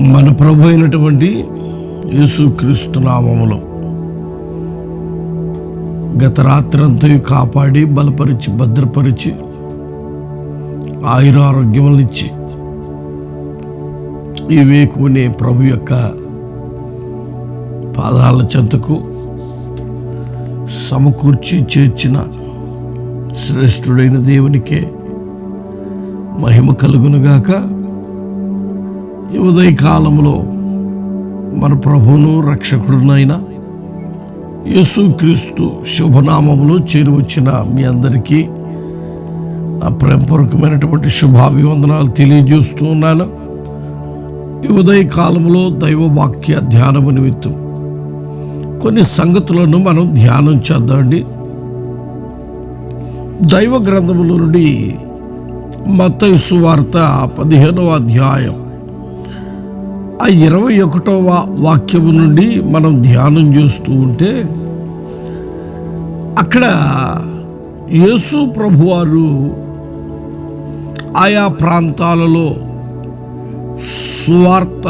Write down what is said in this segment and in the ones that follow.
మన ప్రభు అయినటువంటి యేసుక్రీస్తు నామములో గత రాత్రంతా కాపాడి బలపరిచి భద్రపరిచి ఆయుర ఆరోగ్యములనిచ్చి ఈ వేకునే ప్రభు యొక్క పాదాల చెంతకు సమకూర్చి చేర్చిన శ్రేష్ఠుడైన దేవునికే మహిమ కలుగునుగాక. గాక ఉదయ కాలంలో మన ప్రభువును రక్షకుడునైన యేసుక్రీస్తు శుభనామములు చేరువచ్చిన మీ అందరికీ నా ప్రేమపూర్వకమైనటువంటి శుభాభివందనాలు తెలియజేస్తూ ఉన్నాను. ఈ ఉదయ కాలంలో దైవ వాక్య ధ్యానము నిమిత్తం కొన్ని సంగతులను మనం ధ్యానం చేద్దామండి దైవ గ్రంథముల నుండి మత సువార్త పదిహేనవ అధ్యాయం ఆ ఇరవై ఒకటవ వాక్యము నుండి మనం ధ్యానం చేస్తూ ఉంటే అక్కడ యేసు ప్రభువారు ఆయా ప్రాంతాలలో సువార్త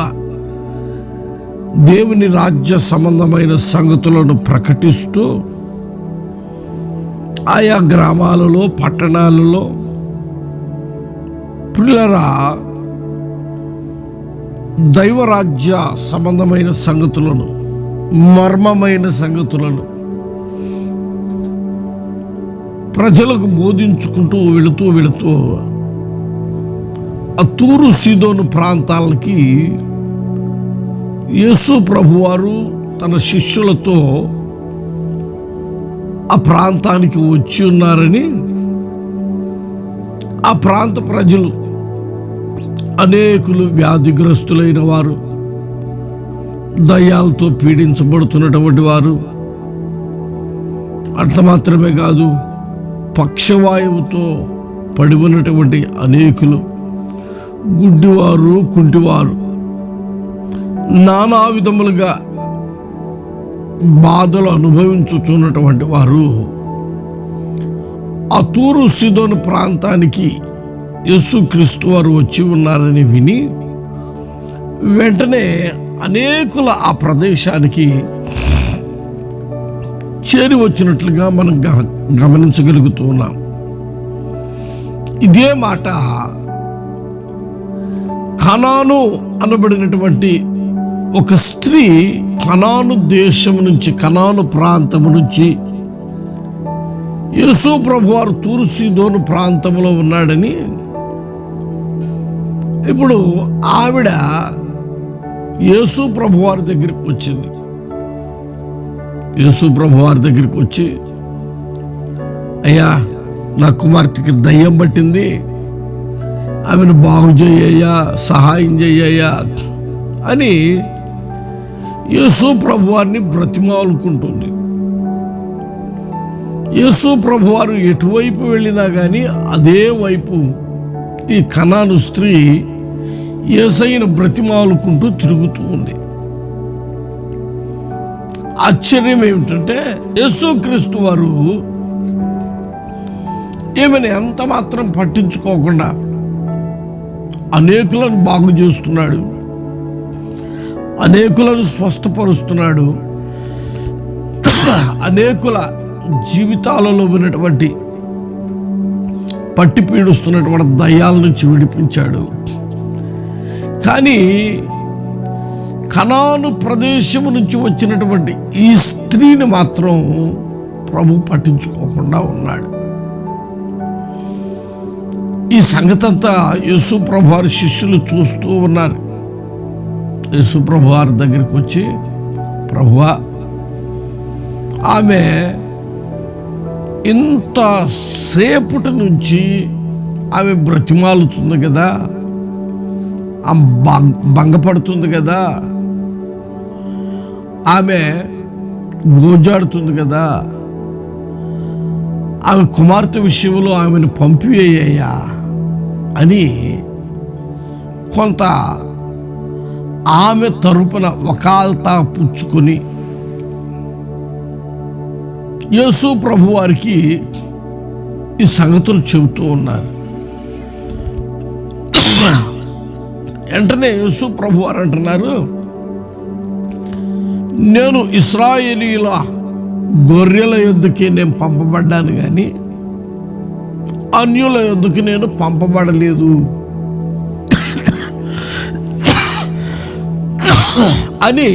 దేవుని రాజ్య సంబంధమైన సంగతులను ప్రకటిస్తూ ఆయా గ్రామాలలో పట్టణాలలో పిల్లరా దైవరాజ్య సంబంధమైన సంగతులను మర్మమైన సంగతులను ప్రజలకు బోధించుకుంటూ వెళుతూ వెళుతూ ఆ తూరు సీదోను ప్రాంతాలకి యేసు ప్రభువారు తన శిష్యులతో ఆ ప్రాంతానికి వచ్చి ఉన్నారని ఆ ప్రాంత ప్రజలు అనేకులు వ్యాధిగ్రస్తులైన వారు దయ్యాలతో పీడించబడుతున్నటువంటి వారు అంత మాత్రమే కాదు పక్షవాయువుతో పడి ఉన్నటువంటి అనేకులు గుడ్డివారు కుంటివారు నానా విధములుగా బాధలు అనుభవించుచున్నటువంటి వారు. ఆ తూరు సిదోను ప్రాంతానికి యేసుక్రీస్తు వారు వచ్చి ఉన్నారని విని వెంటనే అనేకుల ఆ ప్రదేశానికి చేరి వచ్చినట్లుగా మనం గ- గమనించగలుగుతూ ఉన్నాం. ఇదే మాట కనాను అనబడినటువంటి ఒక స్త్రీ కనాను దేశం నుంచి కనాను ప్రాంతము నుంచి యేసు ప్రభు వారు తూర్సీదోను ప్రాంతంలో ఉన్నాడని ఇప్పుడు ఆవిడ యేసు ప్రభు వారి దగ్గరికి వచ్చింది. యేసు ప్రభు వారి దగ్గరికి వచ్చి అయ్యా నా కుమార్తెకి దయ్యం పట్టింది. ఆమెను బాగు చేయ్యా సహాయం చేయ్యా అని యేసు ప్రభు వారిని బ్రతిమాలుకుంటుంది. యేసు ప్రభు వారు ఎటువైపు వెళ్ళినా కానీ అదే వైపు ఈ కణాను స్త్రీ ఏసైన బ్రతిమాలుకుంటూ తిరుగుతూ ఉంది. ఆశ్చర్యం ఏమిటంటే యేసుక్రీస్తు వారు ఈమెను ఎంత మాత్రం పట్టించుకోకుండా అనేకులను బాగు చేస్తున్నాడు. అనేకులను స్వస్థపరుస్తున్నాడు. అనేకుల జీవితాలలో ఉన్నటువంటి పట్టి పీడుస్తున్నటువంటి దయ్యాల నుంచి విడిపించాడు కానీ కనాను ప్రదేశము నుంచి వచ్చినటువంటి ఈ స్త్రీని మాత్రం ప్రభు పట్టించుకోకుండా ఉన్నాడు. ఈ సంగతంతా యేసు ప్రభు వారి శిష్యులు చూస్తూ ఉన్నారు. యేసు ప్రభు వారి దగ్గరికి వచ్చి ప్రభువా ఆమె ఇంత సేపటి నుంచి ఆమె బ్రతిమాలుతుంది కదా. భంగపడుతుంది కదా. ఆమె గోజాడుతుంది కదా. ఆమె కుమార్తె విషయంలో ఆమెను పంపివేయ్యా అని కొంత ఆమె తరపున వకాల్తా పుచ్చుకొని యేసు ప్రభు వారికి ఈ సంగతులు చెబుతూ ఉన్నారు. వెంటనే యేసు ప్రభు వారు అంటున్నారు నేను ఇస్రాయేలీల గొర్రెల యుద్ధకి నేను పంపబడ్డాను కానీ అన్యుల యుద్ధకి నేను పంపబడలేదు. అని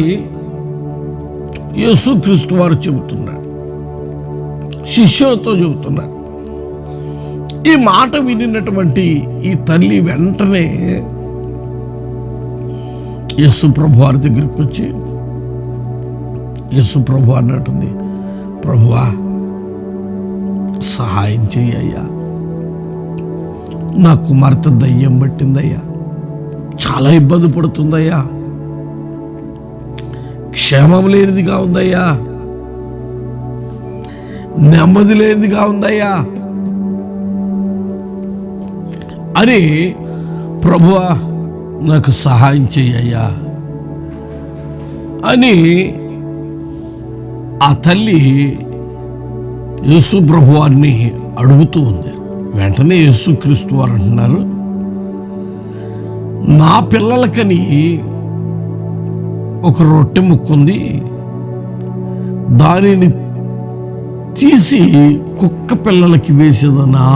యేసుక్రీస్తు వారు చెబుతున్నారు. శిష్యులతో చెబుతున్నారు. ఈ మాట వినినటువంటి ఈ తల్లి వెంటనే యేసు ప్రభు వారి దగ్గరికి వచ్చి యేసు ప్రభు అన్నట్టుంది ప్రభువా సహాయం చెయ్యయ్యా. నా కుమార్తె దయ్యం పట్టిందయ్యా. చాలా ఇబ్బంది పడుతుందయ్యా. క్షేమం లేనిదిగా ఉందయ్యా. నెమ్మది లేనిదిగా ఉందయ్యా. అని ప్రభువా నాకు సహాయం చెయ్యయ్యా అని ఆ తల్లి యేసు వారిని అడుగుతూ ఉంది. వెంటనే యేసుక్రీస్తు వారు అంటున్నారు నా పిల్లలకని ఒక రొట్టె ముక్కుంది దానిని తీసి కుక్క పిల్లలకి వేసేదనా?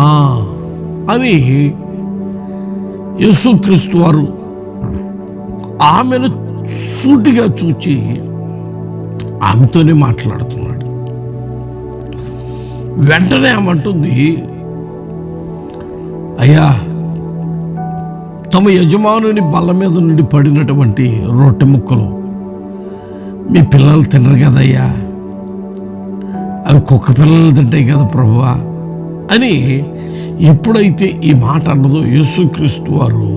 అని యేసుక్రీస్తు వారు ఆమెను సూటిగా చూచి ఆమెతోనే మాట్లాడుతున్నాడు. వెంటనే ఏమంటుంది అయ్యా తమ యజమానుని బల్ల మీద నుండి పడినటువంటి రొట్టె ముక్కలు మీ పిల్లలు తినరు కదయ్యా. అవి కుక్క పిల్లలు తింటాయి కదా ప్రభువా అని ఎప్పుడైతే ఈ మాట అన్నదో యేసుక్రీస్తు వారు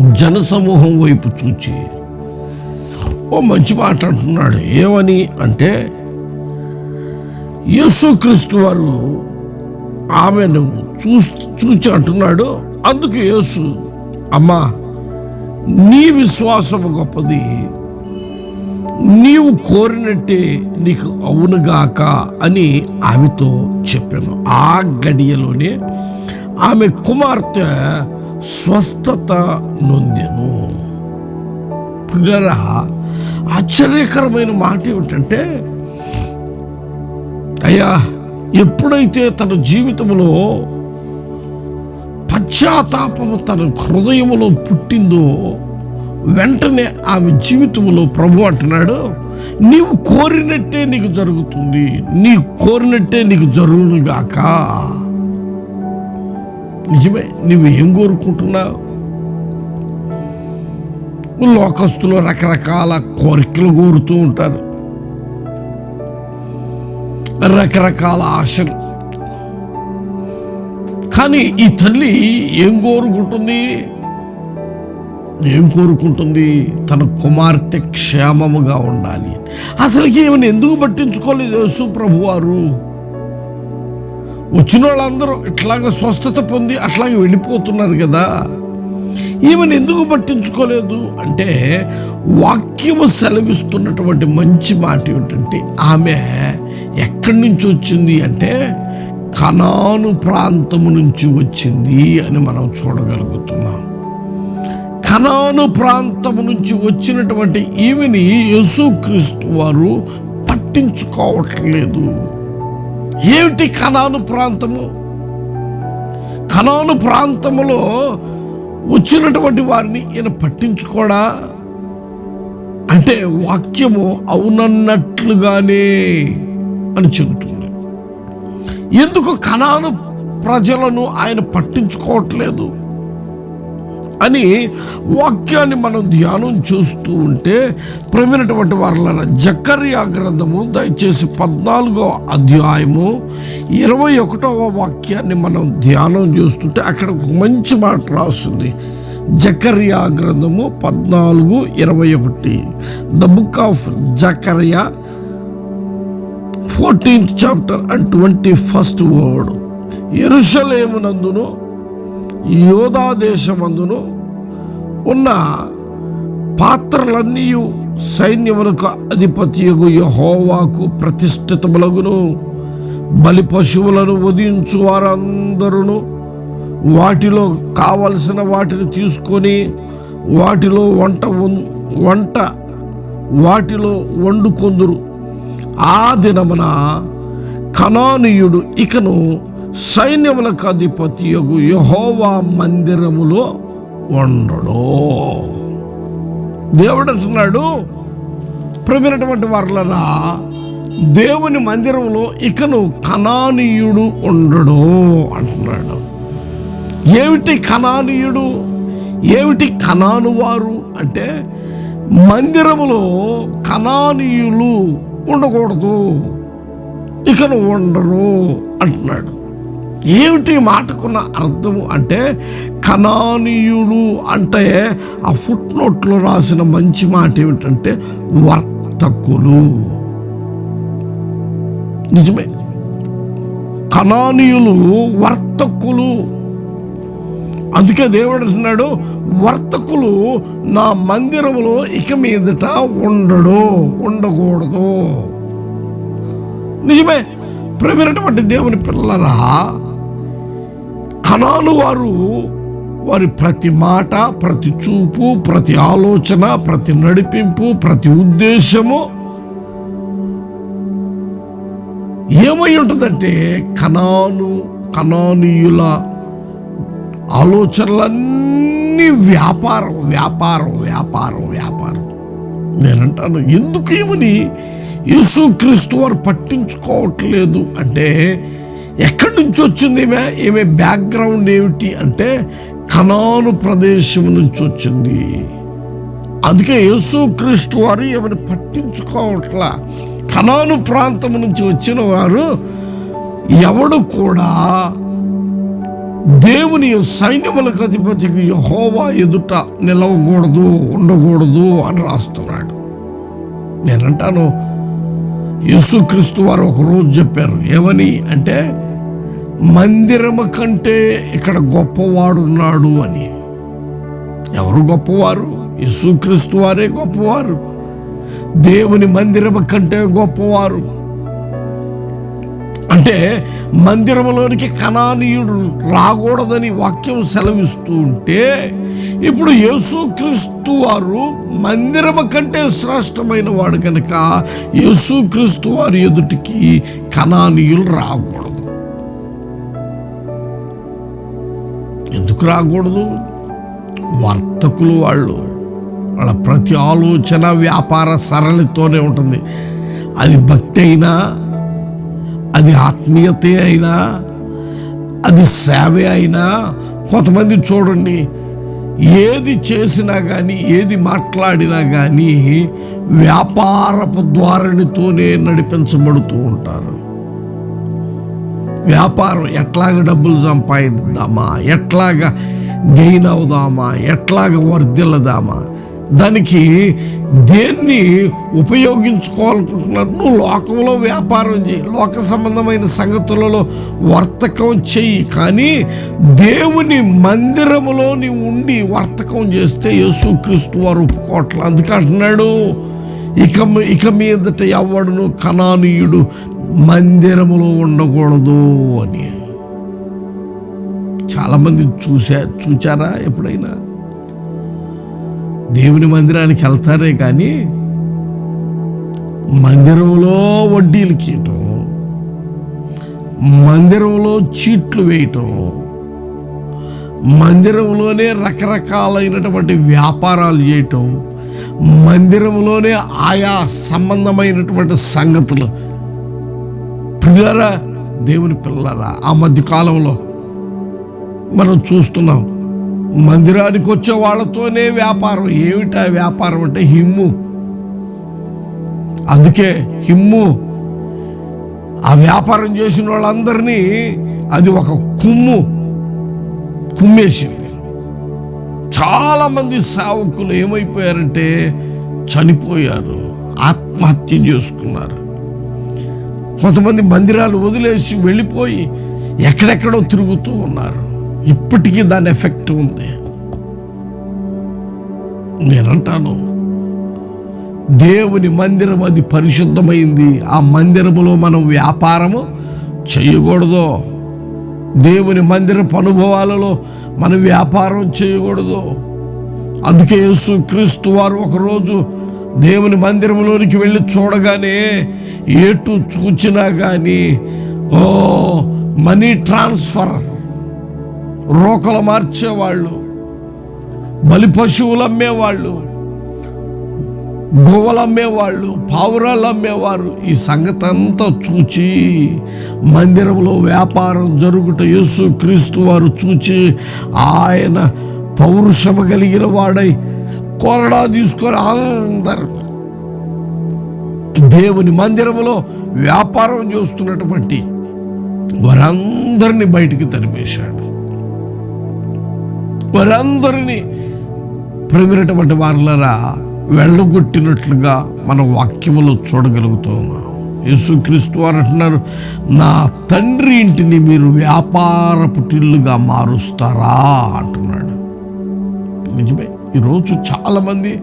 జనసమూహం వైపు చూచి ఓ మంచి మాట అంటున్నాడు. ఏమని? అంటే యేసుక్రీస్తు వారు ఆమెను చూ చూచి అంటున్నాడు. అందుకు యేసు అమ్మా నీ విశ్వాసము గొప్పది. నీవు కోరినట్టే నీకు అవునుగాక అని ఆమెతో చెప్పాను. ఆ గడియలోనే ఆమె కుమార్తె స్వస్థత నొందెను. పిల్లరా ఆశ్చర్యకరమైన మాట ఏమిటంటే అయ్యా ఎప్పుడైతే తన జీవితంలో పశ్చాత్తాపము తన హృదయంలో పుట్టిందో వెంటనే ఆమె జీవితంలో ప్రభు అంటున్నాడు నీవు కోరినట్టే నీకు జరుగుతుంది. నీ కోరినట్టే నీకు జరుగునుగాక నిజమే నువ్వు ఏం కోరుకుంటున్నావు? లోకస్తులు రకరకాల కోరికలు కోరుతూ ఉంటారు. రకరకాల ఆశలు. కానీ ఈ తల్లి ఏం కోరుకుంటుంది? ఏం కోరుకుంటుంది? తన కుమార్తె క్షేమముగా ఉండాలి. అసలు ఏమైనా ఎందుకు పట్టించుకోలేదు యేసు ప్రభు వారు వచ్చిన వాళ్ళందరూ ఇట్లాగ స్వస్థత పొంది అట్లాగే వెళ్ళిపోతున్నారు కదా. ఈమెను ఎందుకు పట్టించుకోలేదు? అంటే వాక్యము సెలవిస్తున్నటువంటి మంచి మాట ఏమిటంటే ఆమె ఎక్కడి నుంచి వచ్చింది అంటే కనాను ప్రాంతము నుంచి వచ్చింది అని మనం చూడగలుగుతున్నాం. కనాను ప్రాంతము నుంచి వచ్చినటువంటి ఈమెని యేసుక్రీస్తు వారు పట్టించుకోవట్లేదు. ఏమిటి కనాను ప్రాంతము? కనాను ప్రాంతములో వచ్చినటువంటి వారిని ఈయన పట్టించుకోడా? అంటే వాక్యము అవునన్నట్లుగానే అని చెబుతుంది. ఎందుకు కనాను ప్రజలను ఆయన పట్టించుకోవట్లేదు? అని వాక్యాన్ని మనం ధ్యానం చూస్తూ ఉంటే ప్రమినటువంటి వారుల జకర్యా గ్రంథము దయచేసి పద్నాలుగో అధ్యాయము ఇరవై ఒకటవ వాక్యాన్ని మనం ధ్యానం చేస్తుంటే అక్కడ ఒక మంచి మాట రాస్తుంది. జకర్యా గ్రంథము పద్నాలుగు ఇరవై ఒకటి. ద బుక్ ఆఫ్ జకర్యా fourteenth chapter and twenty first word ఎరుషలేమునందును యోధా దేశమందును ఉన్న పాత్రలన్నీ సైన్యమునకు అధిపతియగు యహోవాకు ప్రతిష్ఠితములగును. బలి పశువులను వధించు వారందరూ వాటిలో కావలసిన వాటిని తీసుకొని వాటిలో వంట వం- వంట వాటిలో వండుకొందురు. ఆ దినమున కనానీయుడు ఇకను సైన్యములకు అధిపతి యహోవా మందిరములో ఉండడు దేవుడు అంటున్నాడు ప్రమినటువంటి వర్లరా దేవుని మందిరంలో ఇకను కనానీయుడు ఉండడు అంటున్నాడు. ఏమిటి కనానీయుడు? ఏమిటి కణాను వారు? అంటే మందిరములో కనానీయులు ఉండకూడదు ఇకను ఉండరు అంటున్నాడు. ఏమిటి మాటకున్న అర్థము అంటే కణానీయుడు అంటే ఆ ఫుట్ నోట్లో రాసిన మంచి మాట ఏమిటంటే వర్తకులు. నిజమే. కణానీయులు వర్తకులు. అందుకే దేవుడు అంటున్నాడు వర్తకులు నా మందిరములో ఇక మీదట ఉండడు ఉండకూడదు. నిజమే. ప్రేమైనటువంటి దేవుని పిల్లరా కణాలు వారు వారి ప్రతి మాట ప్రతి చూపు ప్రతి ఆలోచన ప్రతి నడిపింపు ప్రతి ఉద్దేశము ఏమై ఉంటుందంటే కణాను కణానీయుల ఆలోచనలన్నీ వ్యాపారం వ్యాపారం వ్యాపారం వ్యాపారం. నేనంటాను ఎందుకు ఏమని యేసుక్రీస్తు వారు పట్టించుకోవట్లేదు. అంటే ఎక్కడి నుంచి వచ్చింది ఈమె? ఈమె బ్యాక్గ్రౌండ్ ఏమిటి అంటే కనాను ప్రదేశం నుంచి వచ్చింది. అందుకే యేసుక్రీస్తు వారు ఏమని పట్టించుకోవట్లా. కనాను ప్రాంతం నుంచి వచ్చిన వారు ఎవడు కూడా దేవుని సైన్యములకు అధిపతికి యహోవా ఎదుట నిలవకూడదు ఉండకూడదు అని రాస్తున్నాడు. నేనంటాను యేసుక్రీస్తు వారు ఒకరోజు చెప్పారు ఏమని అంటే మందిరము కంటే ఇక్కడ గొప్పవాడున్నాడు అని. ఎవరు గొప్పవారు? యేసుక్రీస్తు వారే గొప్పవారు. దేవుని మందిరము కంటే గొప్పవారు. అంటే మందిరంలోనికి కణానీయుడు రాకూడదని వాక్యం సెలవిస్తూ ఉంటే ఇప్పుడు యేసుక్రీస్తు వారు మందిరము కంటే శ్రేష్టమైన వాడు కనుక యేసుక్రీస్తు వారి ఎదుటికి కణానీయులు రాకూడదు. ఎందుకు రాకూడదు? వర్తకులు వాళ్ళు వాళ్ళ ప్రతి ఆలోచన వ్యాపార సరళితోనే ఉంటుంది. అది భక్తి అయినా అది ఆత్మీయత అయినా అది సేవ అయినా కొంతమంది చూడండి ఏది చేసినా కానీ ఏది మాట్లాడినా కానీ వ్యాపారపు ద్వారణితోనే నడిపించబడుతూ ఉంటారు. వ్యాపారం ఎట్లాగ డబ్బులు సంపాదిద్దామా? ఎట్లాగ గెయిన్ అవుదామా? ఎట్లాగ వర్ధిల్లదామా? దానికి దేన్ని ఉపయోగించుకోవాలనుకుంటున్నారు? నువ్వు లోకంలో వ్యాపారం చేయి. లోక సంబంధమైన సంగతులలో వర్తకం చెయ్యి కానీ దేవుని మందిరములో నీవు ఉండి వర్తకం చేస్తే యేసుక్రీస్తు వారు ఒప్పుకోవట్లే. అందుకే అంటున్నాడు ఇక ఇక మీదట ఎవడును కణానీయుడు మందిరములో ఉండకూడదు అని. చాలామంది చూసా చూచారా ఎప్పుడైనా? దేవుని మందిరానికి వెళ్తారే కానీ మందిరంలో వడ్డీలు కీయటం మందిరంలో చీట్లు వేయటం మందిరంలోనే రకరకాలైనటువంటి వ్యాపారాలు చేయటం మందిరంలోనే ఆయా సంబంధమైనటువంటి సంగతులు పిల్లరా దేవుని పిల్లరా ఆ మధ్య కాలంలో మనం చూస్తున్నాం మందిరానికి వచ్చే వాళ్ళతోనే వ్యాపారం. ఏమిటా వ్యాపారం అంటే హిమ్ము. అందుకే హిమ్ము ఆ వ్యాపారం చేసిన వాళ్ళందరినీ అది ఒక కుమ్ము కుమ్మేసింది. చాలా మంది సేవకులు ఏమైపోయారంటే చనిపోయారు ఆత్మహత్య చేసుకున్నారు. కొంతమంది మందిరాలు వదిలేసి వెళ్ళిపోయి ఎక్కడెక్కడో తిరుగుతూ ఉన్నారు. ఇప్పటికీ దాని ఎఫెక్ట్ ఉంది. నేనంటాను దేవుని మందిరం అది పరిశుద్ధమైంది. ఆ మందిరములో మనం వ్యాపారము చేయకూడదు. దేవుని మందిరపు అనుభవాలలో మనం వ్యాపారం చేయకూడదు. అందుకే యేసు క్రీస్తు వారు ఒకరోజు దేవుని మందిరంలోనికి వెళ్ళి చూడగానే ఎటు చూచినా కానీ ఓ మనీ ట్రాన్స్ఫర్. రోకలు మార్చేవాళ్ళు బలి పశువులు అమ్మేవాళ్ళు గువ్వలు అమ్మేవాళ్ళు పావురాలు అమ్మేవారు. ఈ సంగతి అంతా చూచి మందిరంలో వ్యాపారం జరుగుట యేసు క్రీస్తు వారు చూచి ఆయన పౌరుషము కలిగిన వాడై కొరడా తీసుకొని అందరు దేవుని మందిరములో వ్యాపారం చేస్తున్నటువంటి వారందరినీ బయటికి తరిమేశాడు. వారందరినీ ప్రమినటువంటి వారులరా వెళ్ళగొట్టినట్లుగా మన వాక్యములో చూడగలుగుతున్నాం యేసుక్రీస్తు వారు అంటున్నారు నా తండ్రి ఇంటిని మీరు వ్యాపారపు టిల్లుగా మారుస్తారా? అంటున్నాడు. నిజమే ఈరోజు చాలామంది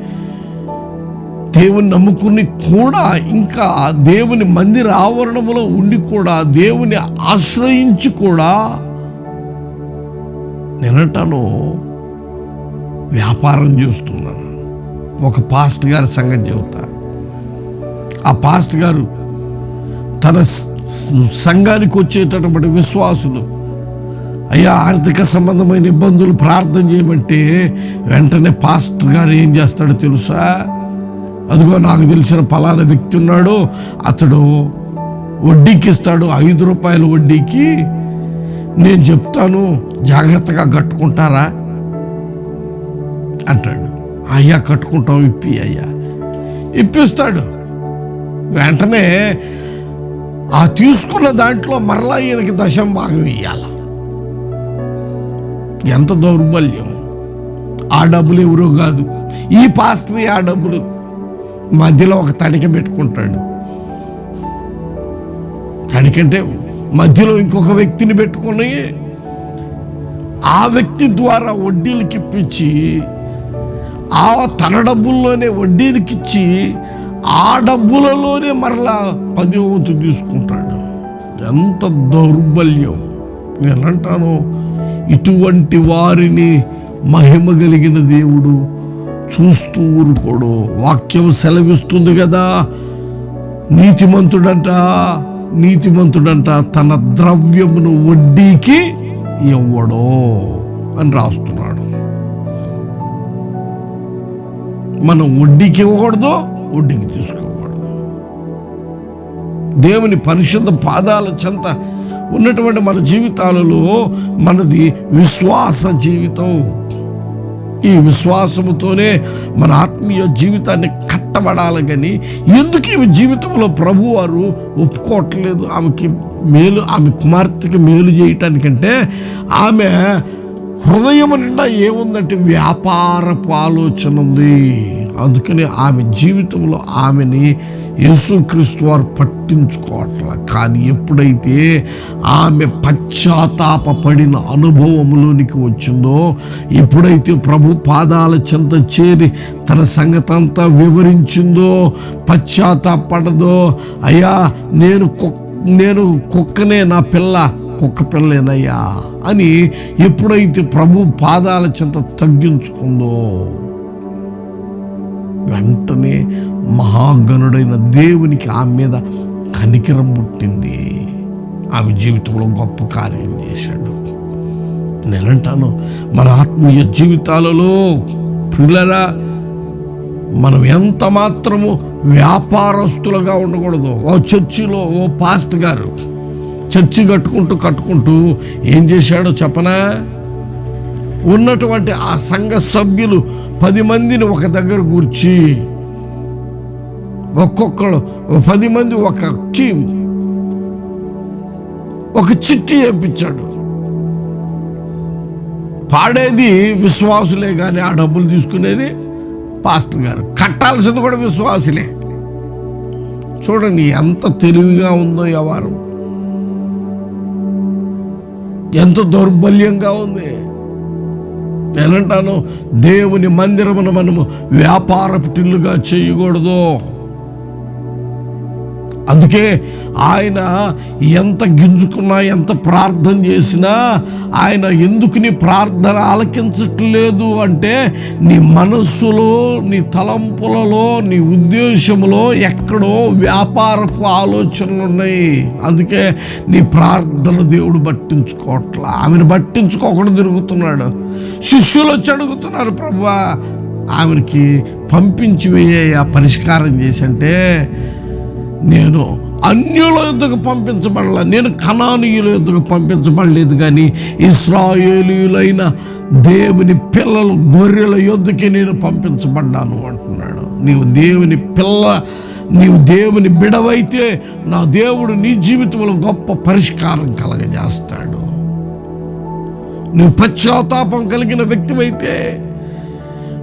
దేవుని నమ్ముకుని కూడా ఇంకా దేవుని మందిర ఆవరణములో ఉండి కూడా దేవుని ఆశ్రయించి కూడా నేనంటాను వ్యాపారం చేస్తున్నాను. ఒక పాస్ట్ గారి సంగతి చెబుతా. ఆ పాస్ట్ గారు తన సంఘానికి వచ్చేటటువంటి విశ్వాసులు అయ్యా ఆర్థిక సంబంధమైన ఇబ్బందులు ప్రార్థన చేయమంటే వెంటనే పాస్టర్ గారు ఏం చేస్తాడో తెలుసా? అదిగో నాకు తెలిసిన పలానా వ్యక్తి ఉన్నాడు. అతడు వడ్డీకి ఇస్తాడు ఐదు రూపాయల వడ్డీకి. నేను చెప్తాను జాగ్రత్తగా కట్టుకుంటారా? అంటాడు. అయ్యా కట్టుకుంటాం ఇప్పి అయ్యా. ఇప్పిస్తాడు. వెంటనే ఆ తీసుకున్న దాంట్లో మరలా ఈయనకి దశం భాగం ఇయ్యాల. ఎంత దౌర్బల్యం ఆ డబ్బులు ఎవరో కాదు. ఈ పాస్టరీ ఆ డబ్బులు. మధ్యలో ఒక తడిక పెట్టుకుంటాడు. తడికంటే మధ్యలో ఇంకొక వ్యక్తిని పెట్టుకుని ఆ వ్యక్తి ద్వారా వడ్డీలకి ఇప్పించి ఆ తన డబ్బుల్లోనే వడ్డీలకి ఇచ్చి ఆ డబ్బులలోనే మరలా పది వంతు తీసుకుంటాడు. ఎంత దౌర్బల్యం. నేను అంటాను ఇటువంటి వారిని మహిమ కలిగిన దేవుడు చూస్తూ ఊరుకోడు వాక్యం సెలవిస్తుంది కదా. నీతిమంతుడంట నీతిమంతుడంట తన ద్రవ్యమును వడ్డీకి ఇవ్వడో అని రాస్తున్నాడు. మనం వడ్డీకి ఇవ్వకూడదు వడ్డీకి తీసుకోకూడదు. దేవుని పరిశుద్ధ పాదాల చెంత ఉన్నటువంటి మన జీవితాలలో మనది విశ్వాస జీవితం. ఈ విశ్వాసముతోనే మన ఆత్మీయ జీవితాన్ని కట్టబడాలి కానీ ఎందుకు ఈమె జీవితంలో ప్రభు వారు ఒప్పుకోవట్లేదు? ఆమెకి మేలు ఆమె కుమార్తెకి మేలు చేయటానికంటే ఆమె హృదయం నిండా ఏముందంటే వ్యాపారపు ఆలోచన ఉంది. అందుకని ఆమె జీవితంలో ఆమెని యేసుక్రీస్తు వారు పట్టించుకోవట్లా. కానీ ఎప్పుడైతే ఆమె పశ్చాత్తాపడిన అనుభవంలోనికి వచ్చిందో ఎప్పుడైతే ప్రభు పాదాల చెంత చేరి తన సంగతంతా వివరించిందో పశ్చాత్తాపడదో అయ్యా నేను కుక్ నేను కుక్కనే నా పిల్ల కుక్క పిల్లేనయ్యా అని ఎప్పుడైతే ప్రభు పాదాల చెంత తగ్గించుకుందో వెంటనే మహాగణుడైన దేవునికి ఆమె మీద కనికరం పుట్టింది. ఆమె జీవితంలో గొప్ప కార్యం చేశాడు. నేనంటాను మన ఆత్మీయ జీవితాలలో పిల్లరా మనం ఎంత మాత్రము వ్యాపారస్తులుగా ఉండకూడదు. ఓ చర్చిలో ఓ పాస్ట్ గారు చర్చి కట్టుకుంటూ కట్టుకుంటూ ఏం చేశాడో చెప్పనా? ఉన్నటువంటి ఆ సంఘ సభ్యులు పది మందిని ఒక దగ్గర కూర్చి ఒక్కొక్కరు పది మంది ఒక టీం ఒక చిట్టి వేయించాడు. పాడేది విశ్వాసులే కానీ ఆ డబ్బులు తీసుకునేది పాస్టర్ గారు. కట్టాల్సింది కూడా విశ్వాసులే. చూడండి ఎంత తెలివిగా ఉందో వ్యవహారం. ఎంత దౌర్బల్యంగా ఉంది. నేనంటాను దేవుని మందిరమును మనము వ్యాపారపు టిల్లుగా చేయకూడదు. అందుకే ఆయన ఎంత గింజుకున్నా ఎంత ప్రార్థన చేసినా ఆయన ఎందుకు నీ ప్రార్థన ఆలకించట్లేదు అంటే నీ మనస్సులో నీ తలంపులలో నీ ఉద్దేశంలో ఎక్కడో వ్యాపారపు ఆలోచనలు ఉన్నాయి. అందుకే నీ ప్రార్థన దేవుడు పట్టించుకోవట్లా. ఆమెను పట్టించుకోకుండా తిరుగుతున్నాడు. శిష్యులు వచ్చి అడుగుతున్నారు ప్రభా ఆమెకి పంపించి వేయ పరిష్కారం చేసి అంటే నేను అన్యుల యుద్ధకు పంపించబడలే. నేను కణానీయుల యుద్ధకు పంపించబడలేదు కానీ ఇస్రాయేలీయులైన దేవుని పిల్లలు గొర్రెల యుద్ధకి నేను పంపించబడ్డాను అంటున్నాడు. నీవు దేవుని పిల్ల నీవు దేవుని బిడవైతే నా దేవుడు నీ జీవితంలో గొప్ప పరిష్కారం కలగజేస్తాడు. నువ్వు పశ్చాత్తాపం కలిగిన వ్యక్తివైతే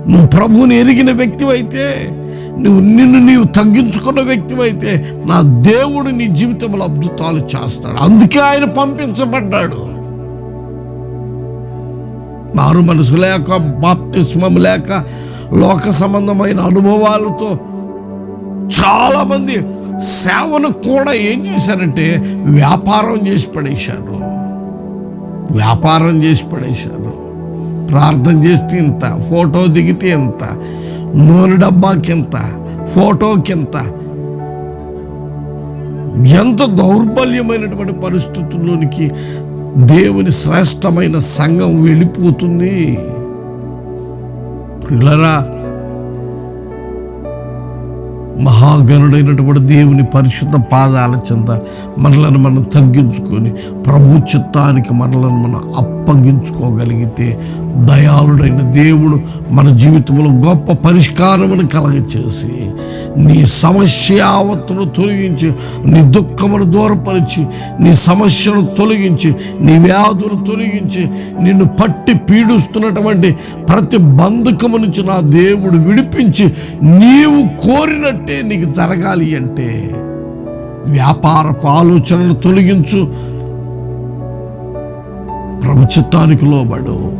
నువ్వు ప్రభువుని ఎరిగిన వ్యక్తివైతే నువ్వు నిన్ను నీవు తగ్గించుకున్న వ్యక్తివైతే నా దేవుడు నీ జీవితంలో అద్భుతాలు చేస్తాడు. అందుకే ఆయన పంపించబడ్డాడు. మారు మనసు లేక బాప్తిస్మం లేక లోక సంబంధమైన అనుభవాలతో చాలామంది సేవను కూడా ఏం చేశారంటే వ్యాపారం చేసి పడేశారు. వ్యాపారం చేసి పడేశారు. ప్రార్థన చేస్తే ఇంత ఫోటో దిగితే ఇంత నూనె డబ్బాకి ఇంత ఫోటోకి ఎంత దౌర్బల్యమైనటువంటి పరిస్థితుల్లోనికి దేవుని శ్రేష్టమైన సంఘం వెళ్ళిపోతుంది. పిల్లరా మహాగణుడైనటువంటి దేవుని పరిశుద్ధ పాదాల చెంత మనలను మనం తగ్గించుకొని ప్రభు చిత్తానికి మనలను మనం అప్పగించుకోగలిగితే దయాళుడైన దేవుడు మన జీవితంలో గొప్ప పరిష్కారమును కలగచేసి నీ సమస్య ఆవత్తును తొలగించి నీ దుఃఖమును దూరపరిచి నీ సమస్యను తొలగించి నీ వ్యాధులు తొలగించి నిన్ను పట్టి పీడిస్తున్నటువంటి ప్రతి బంధకము నుంచి నా దేవుడు విడిపించి నీవు కోరినట్టే నీకు జరగాలి అంటే వ్యాపారపు ఆలోచనలు తొలగించు. ప్రభు చిత్తానికి లోబడు.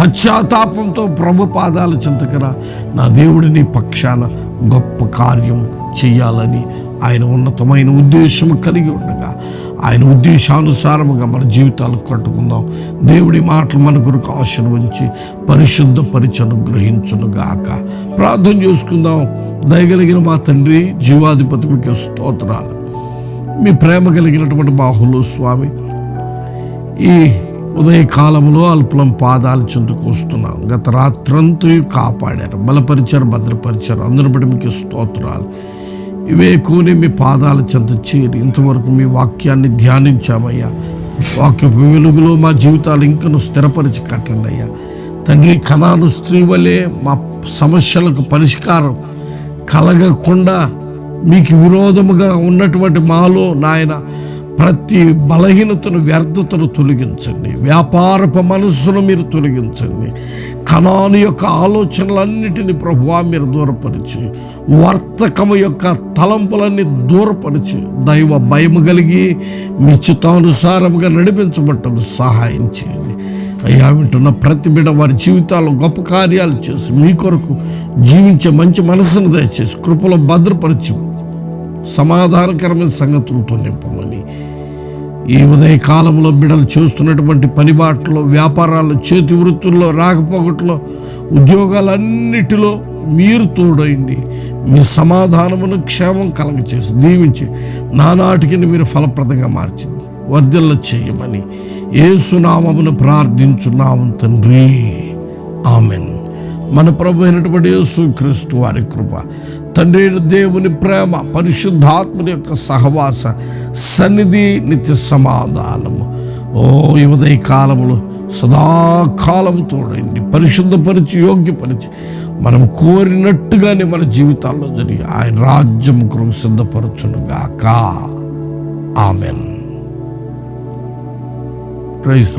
పశ్చాత్తాపంతో ప్రభు పాదాల చింతకరా. నా దేవుడిని పక్షాన గొప్ప కార్యం చేయాలని ఆయన ఉన్నతమైన ఉద్దేశం కలిగి ఉండగా ఆయన ఉద్దేశానుసారముగా మన జీవితాలు కట్టుకుందాం. దేవుడి మాటలు మన కొరకు ఆశీర్వదించి పరిశుద్ధ పరిచను గ్రహించునుగాక ప్రార్థన చేసుకుందాం. దయగలిగిన మా తండ్రి జీవాధిపతి మీకు స్తోత్రాలు. మీ ప్రేమ కలిగినటువంటి బాహులు స్వామి ఈ ఉదయకాలంలో అల్పులం పాదాలు చెందుకు వస్తున్నాం. గత రాత్రంతా కాపాడారు. బలపరిచారు భద్రపరిచారు. అందరి బట్టి మీకు స్తోత్రాలు. ఇవే కూని మీ పాదాల చెంత చేరి ఇంతవరకు మీ వాక్యాన్ని ధ్యానించామయ్యా. వాక్య వెలుగులో మా జీవితాలు ఇంకను స్థిరపరిచి కట్టండి అయ్యా. తండ్రి కణాను స్త్రీ వలె మా సమస్యలకు పరిష్కారం కలగకుండా మీకు విరోధముగా ఉన్నటువంటి మాలో నాయన ప్రతి బలహీనతను వ్యర్థతను తొలగించండి. వ్యాపారపు మనస్సును మీరు తొలగించండి. కణాను యొక్క ఆలోచనలన్నిటిని ప్రభువా మీరు దూరపరిచి వర్తకము యొక్క తలంపులన్నీ దూరపరిచి దైవ భయం కలిగి మీ చిత్తానుసారముగా నడిపించబట్టను సహాయం చేయండి. అయ్యా వింటున్న ప్రతి బిడ వారి జీవితాల్లో గొప్ప కార్యాలు చేసి మీ కొరకు జీవించే మంచి మనసును దయచేసి కృపలో భద్రపరిచి సమాధానకరమైన సంగతులతో నింపమని ఈ ఉదయ కాలంలో బిడలు చూస్తున్నటువంటి పనిబాట్లో వ్యాపారాల్లో చేతి వృత్తుల్లో రాకపోకట్లో ఉద్యోగాలన్నిటిలో మీరు తోడైండి. మీ సమాధానమును క్షేమం కలగచేసి దీవించి నానాటికి మీరు ఫలప్రదంగా మార్చింది వర్ధిల్ల చేయమని ఏసునామమును ప్రార్థించున్నాము తండ్రి. ఆమెన్. మన ప్రభు అయినటువంటి యేసుక్రీస్తు వారి కృప తండ్రి దేవుని ప్రేమ పరిశుద్ధాత్మని యొక్క సహవాస సన్నిధి నిత్య సమాధానము. ఓ ఈ ఉదయ కాలములో సదాకాలము తోడండి. పరిశుద్ధపరిచి యోగ్యపరిచి మనం కోరినట్టుగానే మన జీవితాల్లో జరిగి ఆయన రాజ్యం కొరకు సిద్ధపరచునుగాక ఆమెన్. ప్రైజ్